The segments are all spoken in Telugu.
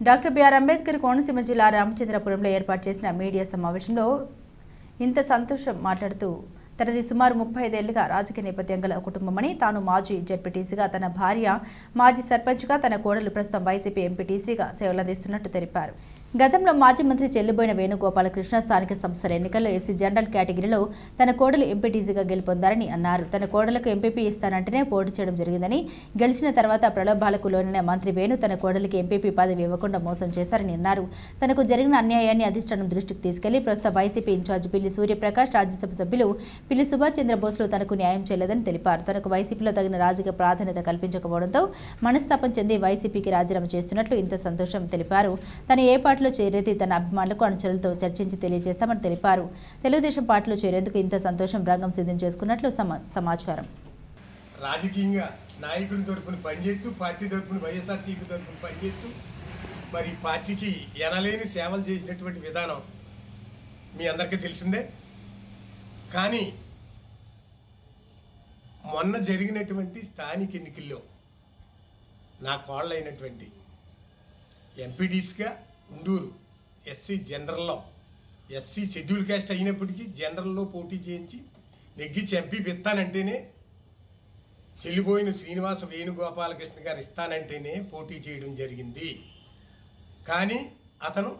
డాక్టర్ బిఆర్ అంబేద్కర్ కోనసీమ జిల్లా రామచంద్రపురంలో ఏర్పాటు చేసిన మీడియా సమావేశంలో ఇంత సంతోషం మాట్లాడుతూ తనది సుమారు ముప్పై ఐదేళ్ళుగా రాజకీయ నేపథ్యం గల కుటుంబమని తాను మాజీ జెడ్పీటీసీగా తన భార్య మాజీ సర్పంచ్గా తన కోడలు ప్రస్తుతం వైసీపీ ఎంపీటీసీగా సేవలందిస్తున్నట్టు తెలిపారు. గతంలో మాజీ మంత్రి చెల్లిబోయిన వేణుగోపాలకృష్ణ స్థానిక సంస్థల ఎన్నికల్లో ఎస్సీ జనరల్ కేటగిరీలో తన కోడలు ఎంపీటీసీగా గెలుపొందారని అన్నారు. తన కోడలకు ఎంపీపీ ఇస్తానంటేనే పోటీ చేయడం జరిగిందని గెలిచిన తర్వాత ప్రలోభాలకు లోనైన మంత్రి వేణు తన కోడలికి ఎంపీపీ పదవి ఇవ్వకుండా మోసం చేశారని అన్నారు. తనకు జరిగిన అన్యాయాన్ని అధిష్టానం దృష్టికి తీసుకెళ్ళి ప్రస్తుత వైసీపీ ఇన్ఛార్జ్ పిల్లి సూర్యప్రకాష్ రాజ్యసభ సభ్యులు పిల్లి సుభాష్ చంద్రబోస్లు తనకు న్యాయం చేయలేదని తెలిపారు. తనకు వైసీపీలో తగిన రాజకీయ ప్రాధాన్యత కల్పించకపోవడంతో మనస్తాపం చెంది వైసీపీకి రాజీనామా చేస్తున్నట్లు ఇంత సంతోషం తెలిపారు. తన ఏ పార్టీలో చేరేది తన అభిమానులకు అనుచరులతో చర్చించి తెలియజేస్తామని తెలిపారు. తెలుగుదేశం పార్టీలో చేరేందుకు ఇంత సంతోషం రంగం సిద్ధం చేసుకున్నట్లు సమా- సమాచారం. రాజకీయంగా నాయకుని తరపున పనిచేస్తూ పార్టీ తరపున వైఎస్ఆర్సీపీ తరపున పనిచేస్తూ మరి పార్టీకి ఎనలేని సేవలు చేసినటువంటి విధానం మీ అందరికీ తెలిసిందే. కానీ మొన్న జరిగినటువంటి స్థానిక ఎన్నికల్లో నా కోళ్ళైనటువంటి ఎంపీడీస్గా ఉండూరు ఎస్సీ జనరల్లో ఎస్సీ షెడ్యూల్ క్యాస్ట్ అయినప్పటికీ జనరల్లో పోటీ చేయించి నెగ్గించి ఎంపీ ఇస్తానంటేనే చెల్లిపోయిన శ్రీనివాస వేణుగోపాలకృష్ణ గారు ఇస్తానంటేనే పోటీ చేయడం జరిగింది. కానీ అతను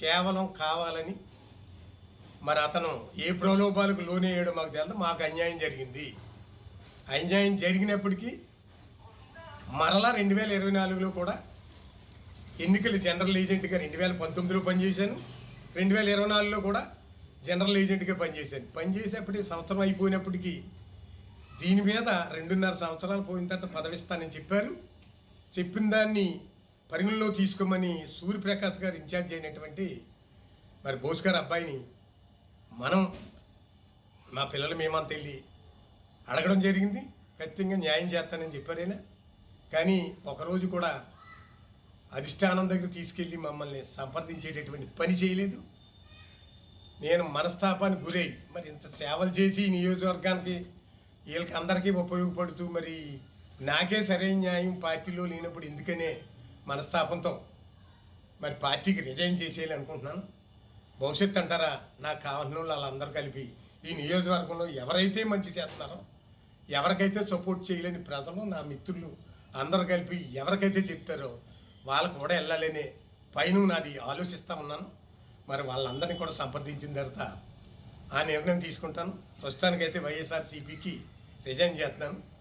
కేవలం కావాలని మరి అతను ఏ ప్రలోభాలకు లోనేయడం మాకు తెలియదు మాకు అన్యాయం జరిగింది. అన్యాయం జరిగినప్పటికీ మరలా రెండు వేల ఇరవై నాలుగులో కూడా ఎన్నికలు జనరల్ ఏజెంట్గా రెండు వేల పంతొమ్మిదిలో పనిచేశాను. రెండు వేల ఇరవై నాలుగులో కూడా జనరల్ ఏజెంట్గా పనిచేశాను. పనిచేసేప్పటికి సంవత్సరం అయిపోయినప్పటికీ దీని మీద రెండున్నర సంవత్సరాలు పోయిన తర్వాత పదవిస్తానని చెప్పారు. చెప్పిన దాన్ని పరిగణలో తీసుకోమని సూర్యప్రకాష్ గారు ఇన్ఛార్జ్ అయినటువంటి మరి బోస్ గారు అబ్బాయిని మనం మా పిల్లలు మేమంత వెళ్ళి అడగడం జరిగింది. ఖచ్చితంగా న్యాయం చేస్తానని చెప్పారేనా కానీ ఒకరోజు కూడా అధిష్టానం దగ్గర తీసుకెళ్ళి మమ్మల్ని సంప్రదించేటటువంటి పని చేయలేదు. నేను మనస్తాపానికి గురై మరి ఇంత సేవలు చేసి ఈ నియోజకవర్గానికి వీళ్ళకి అందరికీ ఉపయోగపడుతూ మరి నాకే సరైన న్యాయం పార్టీలో లేనప్పుడు ఎందుకనే మనస్తాపంతో మరి పార్టీకి రిజైన్ చేసేయాలి అనుకుంటున్నాను. భవిష్యత్తు అంటారా నాకు కావాల్సిన వాళ్ళు వాళ్ళందరూ కలిపి ఈ నియోజకవర్గంలో ఎవరైతే మంచి చేస్తున్నారో ఎవరికైతే సపోర్ట్ చేయలేని ప్రజలు నా మిత్రులు అందరు కలిపి ఎవరికైతే చెప్తారో వాళ్ళకు కూడా వెళ్ళాలని పైన నాది ఆలోచిస్తూ ఉన్నాను. మరి వాళ్ళందరినీ కూడా సంప్రదించిన తర్వాత ఆ నిర్ణయం తీసుకుంటాను. ప్రస్తుతానికైతే వైఎస్ఆర్సీపీకి రిజైన్ చేస్తున్నాను.